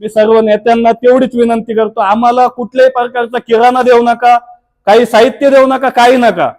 मी सर्व नेत्यांना तेवढीच विनंती करतो आम्हाला कुठल्याही प्रकारचा किराणा देऊ नका काही साहित्य देऊ नका काही नका.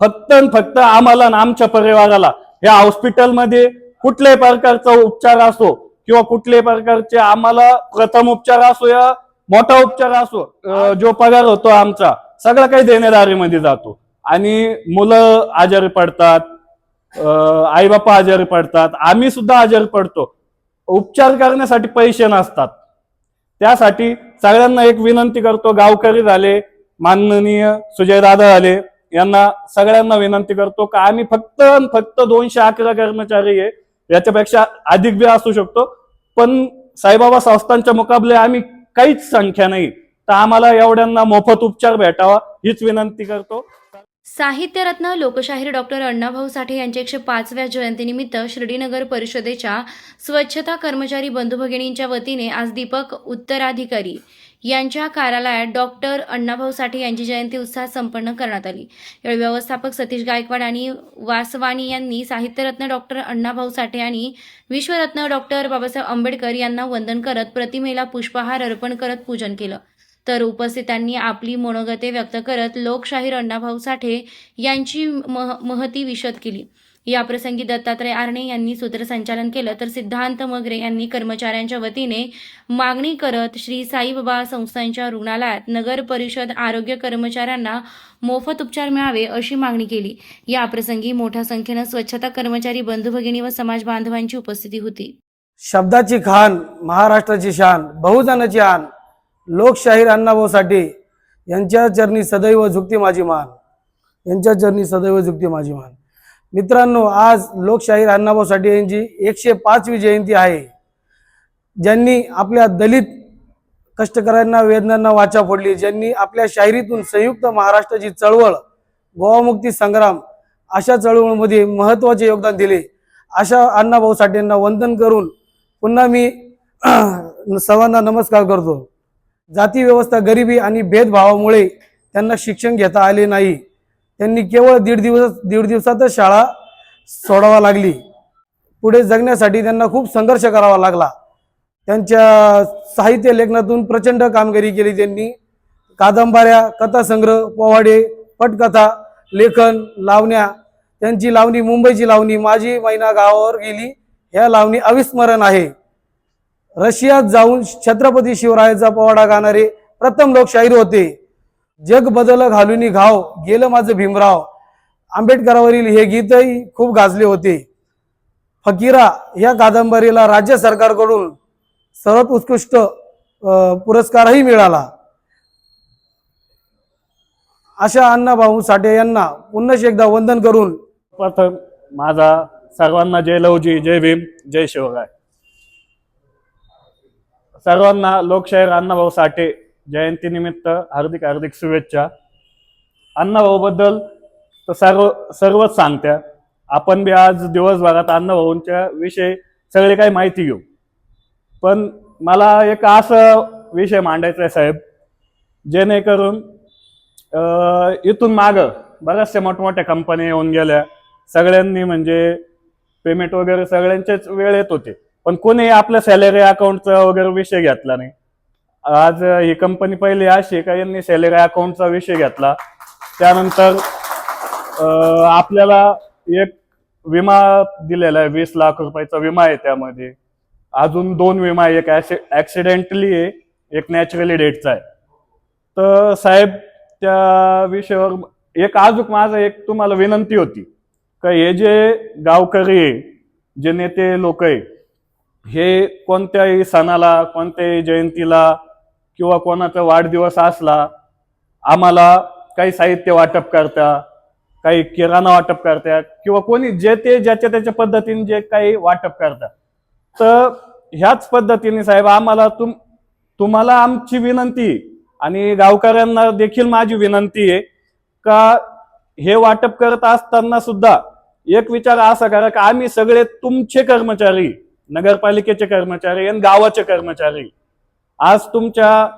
फक्त फक्त आम्हाला आमच्या परिवाराला या हॉस्पिटलमध्ये कुठल्याही प्रकारचा उपचार असो किंवा कुठल्याही प्रकारचे आम्हाला प्रथम उपचार असो या मोठा उपचार असो जो पगार होतो आमचा सगळं काही देणेदारीमध्ये जातो. आणि मुलं आजारी पडतात आई बापा आजारी पडतात आम्ही सुद्धा आजारी पडतो. उपचार करण्यासाठी पैसे नसतात. त्यासाठी सगळ्यांना एक विनंती करतो गावकरी झाले माननीय सुजय दादा झाले यांना सगळ्यांना विनंती करतो का आम्ही फक्त फक्त दोनशे अकरा कर्मचारी आहे याच्यापेक्षा अधिक बी असू शकतो. पण साईबाबा संस्थांच्या मुकाबले आम्ही काहीच संख्या नाही. तर आम्हाला एवढ्यांना मोफत उपचार भेटावा हीच विनंती करतो. साहित्यरत्न लोकशाहीर डॉक्टर अण्णाभाऊ साठे यांच्या एकशे पाचव्या जयंतीनिमित्त शिर्डीनगर परिषदेच्या स्वच्छता कर्मचारी बंधू भगिनींच्या वतीने आज दीपक उत्तराधिकारी यांच्या कार्यालयात डॉक्टर अण्णाभाऊ साठे यांची जयंती उत्साहात संपन्न करण्यात आली. यावेळी व्यवस्थापक सतीश गायकवाड आणि वासवानी यांनी साहित्यरत्न डॉक्टर अण्णाभाऊ साठे आणि विश्वरत्न डॉक्टर बाबासाहेब आंबेडकर यांना वंदन करत प्रतिमेला पुष्पहार अर्पण करत पूजन केलं. तर उपस्थितांनी आपली मनोगते व्यक्त करत लोकशाहीर अण्णाभाऊ साठे यांची मह महती विशद केली. याप्रसंगी दत्तात्रय आर्णे यांनी सूत्रसंचालन केलं तर सिद्धांत मगरे यांनी कर्मचाऱ्यांच्या वतीने मागणी करत श्री साईबाबा संस्थांच्या रुग्णालयात नगर परिषद आरोग्य कर्मचाऱ्यांना मोफत उपचार मिळावे अशी मागणी केली. याप्रसंगी मोठ्या संख्येनं स्वच्छता कर्मचारी बंधू भगिनी व समाज बांधवांची उपस्थिती होती. शब्दाची खान महाराष्ट्राची शान बहुजनाची आण लोकशाहीर अण्णाभाऊ साठे यांच्या चरणी सदैव झुकते माझी मान. यांच्या चरणी सदैव झुकते माझी मान. मित्रांनो आज लोकशाहीर अण्णाभाऊ साठे यांची एकशे पाचवी जयंती आहे. ज्यांनी आपल्या दलित कष्टकऱ्यांना वेदनांना वाचा फोडली ज्यांनी आपल्या शाहिरीतून संयुक्त महाराष्ट्राची चळवळ गोवामुक्ती संग्राम अशा चळवळमध्ये महत्त्वाचे योगदान दिले. अशा अण्णाभाऊ साठेंना वंदन करून पुन्हा मी सर्वांना नमस्कार करतो. जाती व्यवस्था गरिबी आणि भेदभावामुळे त्यांना शिक्षण घेता आले नाही. त्यांनी केवळ दीड दिवस दीड दिवसातच शाळा सोडावा लागली. पुढे जगण्यासाठी त्यांना खूप संघर्ष करावा लागला. त्यांच्या साहित्य लेखनातून प्रचंड कामगिरी केली त्यांनी. कादंबऱ्या कथासंग्रह पोवाडे पटकथा लेखन लावण्या. त्यांची लावणी मुंबईची लावणी माझी मैना गावावर गेली. ह्या लावणी अविस्मरण आहे. रशियात जाऊन छत्रपती शिवरायाचा पोवाडा गाणारे प्रथम लोकशाहीर होते. जग बदल घालून घाव गेलं माझं भीमराव. आंबेडकरावरील हे गीतही खूप गाजले होते. फकीरा या कादंबरीला राज्य सरकारकडून सर्वात उत्कृष्ट पुरस्कारही मिळाला. अशा अण्णाभाऊ साठे यांना पुन्हा एकदा वंदन करून प्रथम माझा सर्वांना जय लवजी जय भीम जय शिवराय. सर्वांना लोकशाहीर अण्णाभाऊ साठे जयंतीनिमित्त हार्दिक हार्दिक शुभेच्छा. अण्णाभाऊ बद्दल तर सर्व सर्वच सांगत्या. आपण बी आज दिवसभरात अण्णाभाऊंच्या विषयी सगळी काही माहिती घेऊ. पण मला एक असं विषय मांडायचा आहे साहेब जेणेकरून इथून मागं बऱ्याचशा मोठमोठ्या कंपन्या येऊन गेल्या. सगळ्यांनी म्हणजे पेमेंट वगैरे सगळ्यांचेच वेळ येत होते. पण कोणी आपल्या सॅलरी अकाउंटचा वगैरे विषय घेतला नाही. आज ही कंपनी पहिली अशी का यांनी सॅलरी अकाउंटचा विषय घेतला. त्यानंतर आपल्याला एक विमा दिलेला आहे वीस लाख रुपयाचा विमा आहे त्यामध्ये. अजून दोन विमा एक ऍक्सिडेंटली आहे एक नॅचरली डेटचा आहे. तर साहेब त्या विषयावर एक अजून माझं एक तुम्हाला विनंती होती. का हे जे गावकरी आहे जे नेते लोक आहे हे कोणत्याही सणाला कोणत्याही जयंतीला किंवा कोणाचा वाढदिवस असला आम्हाला काही साहित्य वाटप करता काही किराणा वाटप करतात किंवा कोणी जे ते ज्याच्या त्याच्या पद्धतीने जे काही वाटप करतात तर ह्याच पद्धतीने साहेब आम्हाला तुम तुम्हाला आमची विनंती आणि गावकऱ्यांना देखील माझी विनंती आहे का हे वाटप करत असताना सुद्धा एक विचार असा करा की आम्ही सगळे तुमचे कर्मचारी नगरपालिकेचे कर्मचारी आणि गावाचे कर्मचारी. आज तुमच्या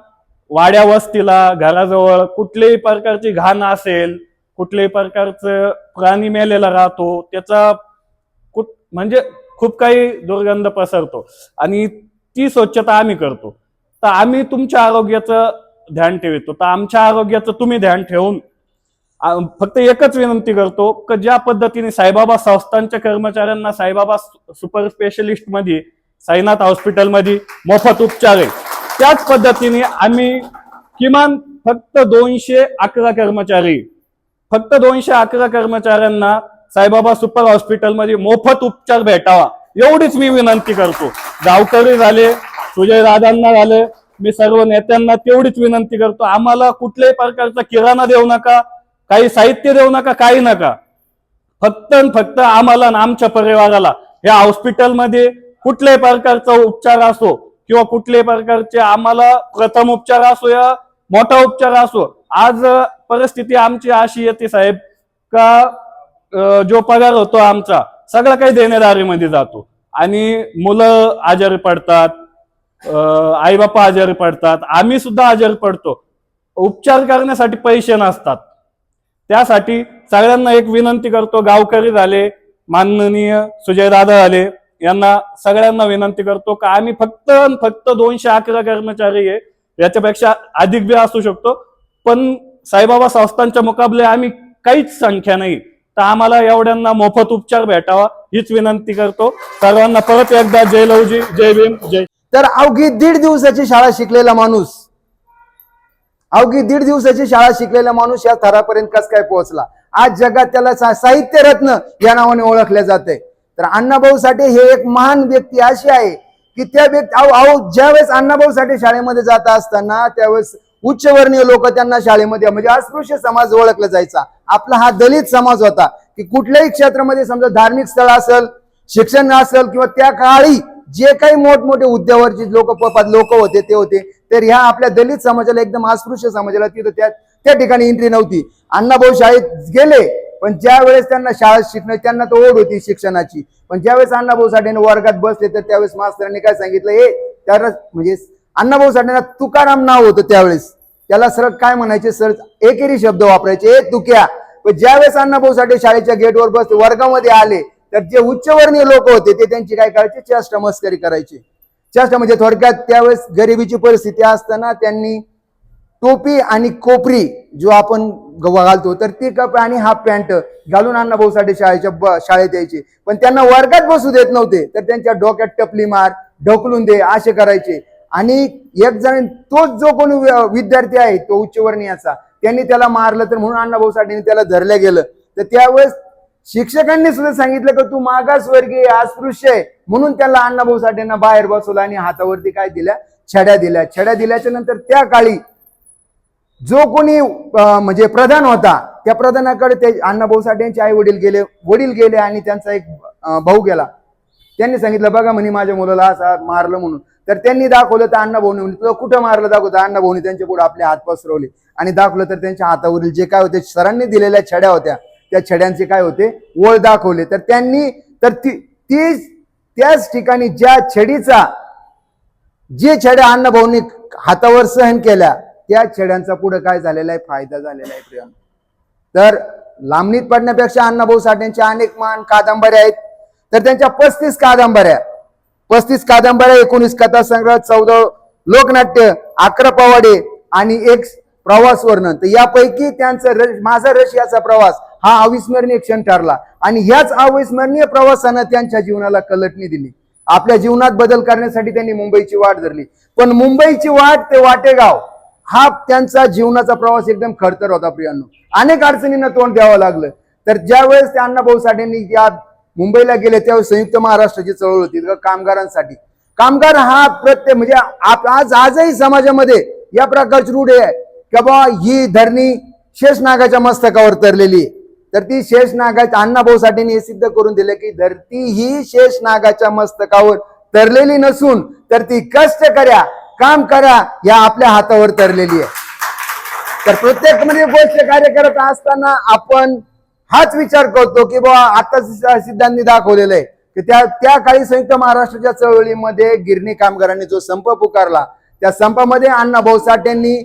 वाड्या वस्तीला घराजवळ कुठल्याही प्रकारची घाण असेल कुठल्याही प्रकारचं प्राणी मेलेला राहतो त्याचा कुठ म्हणजे खूप काही दुर्गंध पसरतो. आणि ती स्वच्छता आम्ही करतो. तर आम्ही तुमच्या आरोग्याचं ध्यान ठेवतो. तर आमच्या आरोग्याचं तुम्ही ध्यान ठेवून फक्त एकच विनंती करतो की ज्या पद्धतीने साईबाबा संस्थांच्या कर्मचाऱ्यांना साईबाबा सुपर स्पेशलिस्टमध्ये साईनाथ हॉस्पिटलमध्ये मोफत उपचार आहे. त्याच पद्धतीने आम्ही किमान फक्त दोनशे अकरा कर्मचारी फक्त दोनशे अकरा कर्मचाऱ्यांना साईबाबा सुपर हॉस्पिटलमध्ये मोफत उपचार भेटावा एवढीच मी विनंती करतो. गावकरी झाले सुजय राजांना झाले मी सर्व नेत्यांना तेवढीच विनंती करतो. आम्हाला कुठल्याही प्रकारचा किराणा देऊ नका काही साहित्य देऊ नका काही नका. फक्त फक्त आम्हाला आणि आमच्या परिवाराला या हॉस्पिटलमध्ये कुठल्याही प्रकारचा उपचार असो किंवा कुठल्याही प्रकारचे आम्हाला प्रथम उपचार असो या मोठा उपचार असो आज परिस्थिती आमची अशी येते साहेब का जो पगार होतो आमचा सगळं काही देणेदारीमध्ये जातो. आणि मुलं आजारी पडतात आई बापा आजारी पडतात आम्ही सुद्धा आजारी पडतो. उपचार करण्यासाठी पैसे नसतात. त्यासाठी सगळ्यांना एक विनंती करतो. गावकरी झाले माननीय सुजयदादा झाले यांना सगळ्यांना विनंती करतो का आम्ही फक्त फक्त दोनशे अकरा कर्मचारी आहे. याच्यापेक्षा अधिक बी असू शकतो. पण साईबाबा संस्थांच्या मुकाबले आम्ही काहीच संख्या नाही. तर आम्हाला एवढ्यांना मोफत उपचार भेटावा हीच विनंती करतो. सर्वांना परत एकदा जय लवजी जय भीम जय. तर अवघी दीड दिवसाची शाळा शिकलेला माणूस अवघी दीड दिवसाची शाळा शिकलेला माणूस या थरापर्यंत कस काय पोहोचला? आज जगात त्याला सा- साहित्य रत्न या नावाने ओळखले जाते. तर अण्णाभाऊ साठे हे एक महान व्यक्ती अशी आहे की त्या व्यक्ती अहो अहो ज्यावेळेस अण्णाभाऊ साठे शाळेमध्ये जात असताना त्यावेळेस उच्चवर्णीय लोक त्यांना शाळेमध्ये म्हणजे अस्पृश्य समाज ओळखला जायचा. आपला हा दलित समाज होता की कुठल्याही क्षेत्रामध्ये समजा धार्मिक स्थळ असेल शिक्षण असेल किंवा त्या काळी जे काही मोठमोठे उद्यावरचे लोक लोक होते ते होते. तर ह्या आपल्या दलित समाजाला एकदम अस्पृश्य समाजाला तिथं त्या त्या ठिकाणी एंट्री नव्हती. अण्णाभाऊ शाळेत गेले पण ज्या वेळेस त्यांना शाळा शिकणं त्यांना तर ओढ होती शिक्षणाची. पण ज्यावेळेस अण्णाभाऊ साठेने वर्गात बसले तर त्यावेळेस मास्तरांनी काय सांगितलं हे त्याला म्हणजे अण्णाभाऊ साठेंना तुकाराम नाव होतं त्यावेळेस. त्याला सरळ काय म्हणायचे? सर एकेरी शब्द वापरायचे ए तुक्या पण ज्यावेळेस अण्णाभाऊ साठे शाळेच्या गेटवर बसले वर्गामध्ये आले तर जे उच्चवर्णीय लोक होते ते त्यांची काय करायचे? चेष्टा मस्करी करायचे. चेष्टा म्हणजे थोडक्यात त्यावेळेस गरिबीची परिस्थिती असताना त्यांनी टोपी आणि कोपरी जो आपण घालतो तर ती कप आणि हाफ पॅन्ट घालून अण्णाभाऊ साठे शाळेच्या ब- शाळेत यायचे. पण त्यांना वर्गात बसू देत नव्हते तर त्यांच्या डोक्यात टपली मार ढोकलून दे असे करायचे. आणि एक जण तोच जो कोणी विद्यार्थी आहे तो उच्चवर्णीयाचा त्यांनी त्याला मारलं तर म्हणून अण्णाभाऊ साठेने त्याला धरलं गेलं. तर त्यावेळेस शिक्षकांनी सुद्धा सांगितलं की तू मागासवर्गीय अस्पृश्य आहे. म्हणून त्याला अण्णाभाऊ साठेंना बाहेर बसवलं आणि हातावरती काय दिल्या छड्या दिल्या. छड्या दिल्याच्या नंतर त्या काळी जो कोणी म्हणजे प्रधान होता त्या प्रधानाकडे ते अण्णाभाऊ साठे यांचे आई वडील गेले. वडील गेले आणि त्यांचा एक भाऊ गेला. त्यांनी सांगितलं बघा म्हणे माझ्या मुलाला असा मारलं म्हणून. तर त्यांनी दाखवलं तर अण्णाभाऊने तुला कुठं मारलं? दाखवतं. अण्णाभाऊने त्यांच्या पुढे आपले हात पसरवले आणि दाखवलं तर त्यांच्या हातावरील जे काय होते सरांनी दिलेल्या छड्या होत्या. त्या छड्यांचे काय होते? ओळ दाखवले. तर त्यांनी तर ती ती त्याच ठिकाणी ज्या छडीचा जे छड्या अण्णाभाऊंनी हातावर सहन केल्या त्या छड्यांचा पुढे काय झालेला आहे? फायदा झालेला आहे प्रियम तर लांबणीत पडण्यापेक्षा अण्णाभाऊ साठेंच्या अनेक महान कादंबऱ्या आहेत. तर त्यांच्या पस्तीस कादंबऱ्या पस्तीस कादंबऱ्या एकोणीस कथा संग्रह चौदा लोकनाट्य अकरा पवाडे आणि एक प्रवास वर्णन. तर यापैकी त्यांचा रश- माझा रशियाचा प्रवास हा अविस्मरणीय क्षण ठरला. आणि ह्याच अविस्मरणीय प्रवासानं त्यांच्या जीवनाला कलटणी दिली. आपल्या जीवनात बदल करण्यासाठी त्यांनी मुंबईची वाट धरली. पण मुंबईची वाट ते वाटेगाव हा त्यांचा जीवनाचा प्रवास एकदम खडतर होता प्रियांनो. अनेक अडचणींना तोंड द्यावं लागलं. तर ज्यावेळेस त्या अण्णाभाऊ साठेंनी या मुंबईला गेले त्यावेळेस संयुक्त महाराष्ट्राची चळवळ होती. कामगारांसाठी. कामगार हा प्रत्येक म्हणजे आप- आज आजही समाजामध्ये या प्रकारची रूढ आहे. की बाबा ही धरणी शेषनागाच्या मस्तकावर तरलेली आहे. तर ती शेषनागाच्या अण्णाभाऊ साठेंनी हे सिद्ध करून दिले की धरती ही शेषनागाच्या मस्तकावर तरलेली नसून तर ती कष्ट करा काम करा या आपल्या हातावर तरलेली आहे. तर प्रत्येक म्हणजे गोष्ट कार्य करत असताना आपण हाच विचार करतो की बाबा आता सिद्धांनी दाखवलेलं आहे की त्या त्या काळी संयुक्त महाराष्ट्राच्या चळवळीमध्ये गिरणी कामगारांनी जो संप पुकारला त्या संपामध्ये अण्णाभाऊ साठेंनी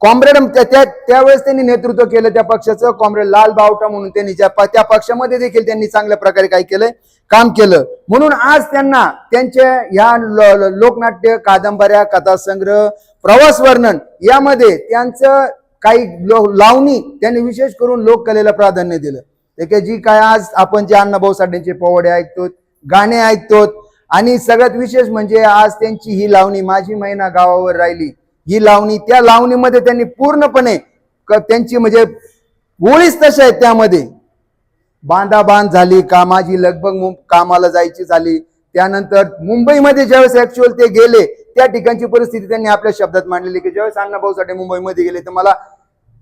कॉम्रेड त्या त्या- त्यावेळेस त्यांनी नेतृत्व केलं त्या पक्षाचं कॉम्रेड लाल बावटा म्हणून त्यांनी ज्या प- त्या पक्षामध्ये देखील त्यांनी चांगल्या प्रकारे काय केलंय? काम केलं. म्हणून आज त्यांना त्यांच्या ह्या ल- लोकनाट्य कादंबऱ्या कथासंग्रह प्रवास वर्णन यामध्ये त्यांचं काही लो- लावणी त्यांनी विशेष करून लोककलेला प्राधान्य दिलं. ते की जी काय आज आपण जे अण्णाभाऊ साठेंचे पोवडे ऐकतो गाणे ऐकतो आणि सगळ्यात विशेष म्हणजे आज त्यांची ही लावणी माझी महिना गावावर राहिली. ही लावणी त्या लावणीमध्ये त्यांनी पूर्णपणे त्यांची म्हणजे ओळीच तशा आहेत त्यामध्ये. बांधाबांध झाली कामाची लगबग कामाला जायची झाली. त्यानंतर मुंबईमध्ये ज्यावेळेस ऍक्च्युअल ते गेले त्या ठिकाणची परिस्थिती त्यांनी आपल्या शब्दात मांडलेली की ज्यावेळेस अण्णाभाऊ साठे मुंबईमध्ये गेले तर मला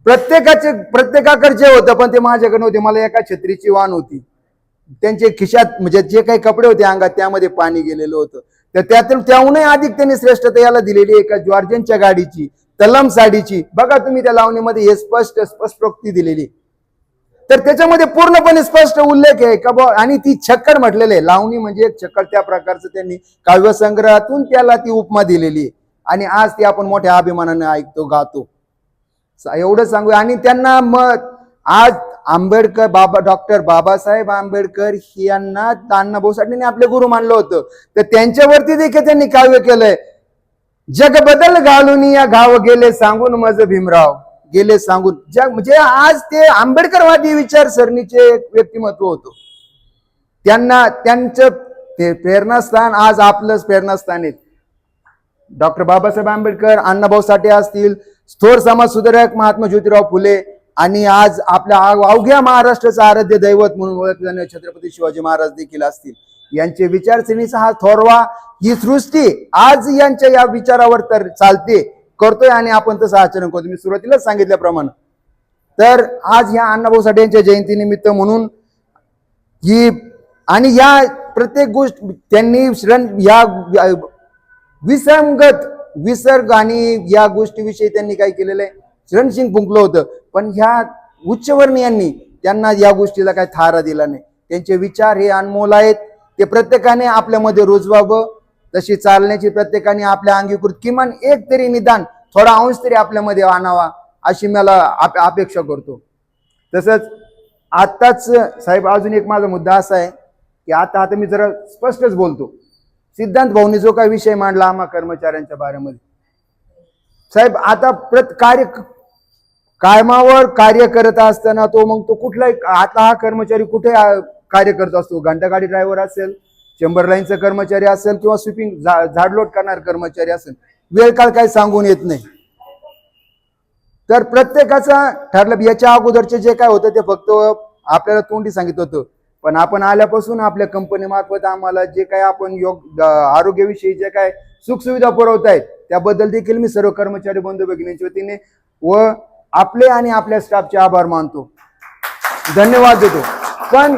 प्रत्येकाचे प्रत्येकाकडे जे होतं पण ते माझ्याकडे नव्हते मला एका छत्रीची वाण होती. त्यांचे खिशात म्हणजे जे काही कपडे होते अंगात त्यामध्ये पाणी गेलेलं होतं. तर त्यातून त्याहूनही अधिक त्यांनी श्रेष्ठता याला दिलेली एका जॉर्जनच्या गाडीची तलम साडीची. बघा तुम्ही त्या लावणीमध्ये हे स्पष्ट स्पष्टोक्ती दिलेली. तर त्याच्यामध्ये पूर्णपणे स्पष्ट उल्लेख आहे का आणि ती छक्कड म्हटलेलं आहे. लावणी म्हणजे एक छक्कड त्या प्रकारचं त्यांनी काव्यसंग्रहातून त्याला ती उपमा दिलेली आहे. आणि आज ती आपण मोठ्या अभिमानाने ऐकतो गातो. एवढं सांगू. आणि त्यांना मग आज आंबेडकर बाबा डॉक्टर बाबासाहेब आंबेडकर यांना अण्णाभाऊ साठेंनी आपले गुरु मानलं होतं. तर त्यांच्यावरती देखील त्यांनी काव्य केलंय. जग बदल घालून या गाव गेले सांगून मज भीमराव. गेले सांगून. जग म्हणजे आज ते आंबेडकरवादी विचारसरणीचे एक व्यक्तिमत्व होतं. त्यांना त्यांचं ते प्रेरणास्थान आज आपलंच प्रेरणास्थान आहे. डॉक्टर बाबासाहेब आंबेडकर अण्णाभाऊ साठे असतील थोर समाज सुधारक महात्मा ज्योतिराव फुले आणि आज आपल्या अवघ्या महाराष्ट्राचं आराध्य दैवत म्हणून ओळखले जाणारे छत्रपती शिवाजी महाराज देखील असतील. यांचे विचारसरणीचा हा थोरवा ही सृष्टी आज यांच्या या विचारावर तर चालते करतोय आणि आपण तसं आचरण करतो मी सुरुवातीलाच सांगितल्याप्रमाणे. तर आज ह्या अण्णाभाऊ साठे यांच्या जयंतीनिमित्त म्हणून ही आणि या प्रत्येक गोष्ट त्यांनी श्रण या विसंगत विसर्ग आणि या गोष्टीविषयी त्यांनी काय केलेलं आहे? श्रणसिंग फुंकलं होतं. पण ह्या उच्चवर्णीयांनी त्यांना या गोष्टीला काही थारा दिला नाही. त्यांचे विचार हे अनमोल आहेत. ते प्रत्येकाने आपल्यामध्ये रुजवावं. तशी चालण्याची प्रत्येकाने आपल्या अंगीकृत किमान एक तरी निदान थोडा अंश तरी आपल्यामध्ये आणावा अशी मला आप- अपेक्षा करतो. तसंच आत्ताच साहेब अजून एक माझा मुद्दा असा आहे की आता आता मी जरा स्पष्टच बोलतो. सिद्धांत भाऊनी जो काही विषय मांडला आम्हा कर्मचाऱ्यांच्या बारेमध्ये साहेब आता प्रत कार्य कायमावर कार्य करत असताना तो मग तो कुठलाही आता हा कर्मचारी कुठे कार्य करत असतो? घंटागाडी ड्रायव्हर असेल चेंबर लाईनचा कर्मचारी असेल किंवा स्विपिंग झाडलोट करणार कर्मचारी असेल वेळ काळ काही सांगून येत नाही. तर प्रत्येकाचा ठरलं याच्या अगोदरचे जे काय होतं ते फक्त आपल्याला तोंडी सांगितलं होतं. पण आपण आल्यापासून आपल्या कंपनीमार्फत आम्हाला जे काय आपण योग आरोग्याविषयी जे काय सुखसुविधा पुरवत आहेत त्याबद्दल देखील मी सर्व कर्मचारी बंधू भगिनींच्या वतीने व आपले आणि आपल्या स्टाफचे आभार मानतो. धन्यवाद देतो. पण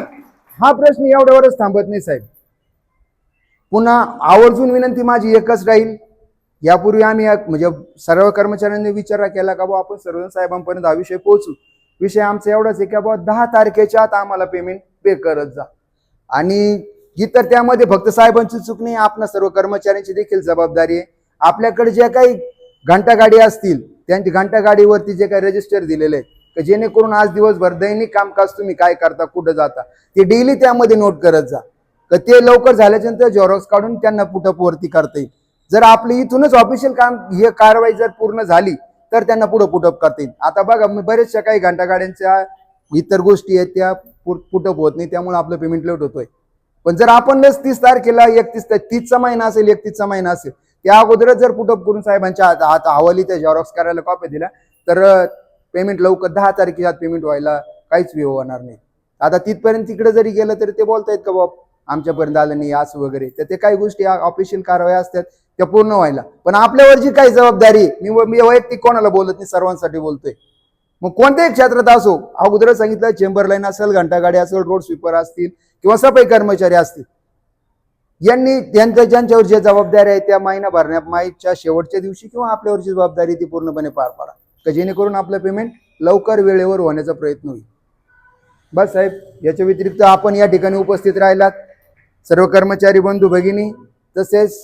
हा प्रश्न एवढ्यावरच थांबत नाही साहेब. पुन्हा आवर्जून विनंती माझी एकच राहील. यापूर्वी आम्ही म्हणजे सर्व कर्मचाऱ्यांनी विचार केला का बुवा आपण सर्व साहेबांपर्यंत हा विषय पोहोचू. विषय आमचा एवढाच आहे की बाबा दहा तारखेच्या आत आम्हाला पेमेंट पे करत जा. आणि इतर त्यामध्ये फक्त साहेबांची चूक नाही आपणा सर्व कर्मचाऱ्यांची देखील जबाबदारी आहे. आपल्याकडे ज्या काही घंटागाडी असतील त्यांची घंटागाडीवरती जे काही रजिस्टर दिलेले आहेत जेणेकरून आज दिवसभर दैनिक कामकाज तुम्ही काय करता कुठं जाता ते डेली त्यामध्ये नोट करत जा. तर ते लवकर झाल्याच्यानंतर झेरॉक्स काढून त्यांना पुटअप वरती करता येईल. जर आपली इथूनच ऑफिशियल काम ही कारवाई जर पूर्ण झाली तर त्यांना पुढं पुटअप करता येईल. आता बघा मी बरेचशा काही घंटागाड्यांच्या इतर गोष्टी आहेत त्या पुटअप होत नाही त्यामुळे आपलं पेमेंट लेट होतोय. पण जर आपण तीस तारखेला एकतीस तीसचा महिना असेल एकतीसचा महिना असेल त्या अगोदरच जर पुटअप करून साहेबांच्या हात हवाली त्या झेरॉक्स करायला कॉपी दिल्या तर पेमेंट लवकर दहा तारखेच्या पेमेंट व्हायला काहीच वेळ होणार नाही. आता तिथपर्यंत तिकडे जरी गेलं तरी ते बोलतायत का बाप आमच्यापर्यंत आलं नाही असं वगैरे. तर ते काही गोष्टी ऑफिशियल कारवाई असतात त्या पूर्ण व्हायला. पण आपल्यावर जी काही जबाबदारी मी मी वैयक्तिक कोणाला बोलत नाही सर्वांसाठी बोलतोय. मग कोणत्याही क्षेत्रात असो अगोदर सांगितलं चेंबर लाईन असेल घंटागाडी असेल रोड स्वीपर असतील किंवा सफाई कर्मचारी असतील. यांनी त्यांच्या ज्यांच्यावर ज्या जबाबदाऱ्या आहेत त्या महिना भरण्या माईच्या शेवटच्या दिवशी किंवा आपल्यावरची जबाबदारी ती पूर्णपणे पार पाडा. का जेणेकरून आपलं पेमेंट लवकर वेळेवर होण्याचा प्रयत्न होईल. बस साहेब याच्या व्यतिरिक्त आपण या ठिकाणी उपस्थित राहिलात. सर्व कर्मचारी बंधू भगिनी तसेच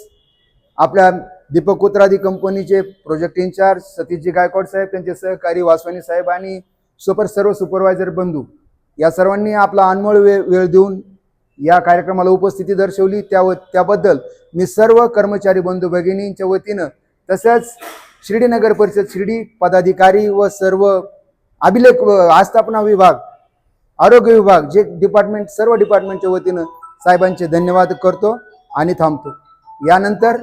आपल्या दीपक कुत्रादी कंपनीचे प्रोजेक्ट इन्चार्ज सतीशजी गायकवाड साहेब त्यांचे सहकारी वासवानी साहेब आणि सुपर सर्व सुपरवायझर बंधू या सर्वांनी आपला अनमोल वेळ वेळ देऊन या कार्यक्रमाला उपस्थिती दर्शवली. त्या त्याबद्दल मी सर्व कर्मचारी बंधू भगिनींच्या वतीनं तसंच शिर्डी नगर परिषद शिर्डी पदाधिकारी व सर्व अभिलेख व आस्थापना विभाग आरोग्य विभाग जे डिपार्टमेंट सर्व डिपार्टमेंटच्या वतीनं साहेबांचे धन्यवाद करतो आणि थांबतो. यानंतर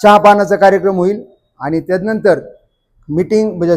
चहा पानाचा कार्यक्रम होईल आणि त्यानंतर मीटिंग म्हणजे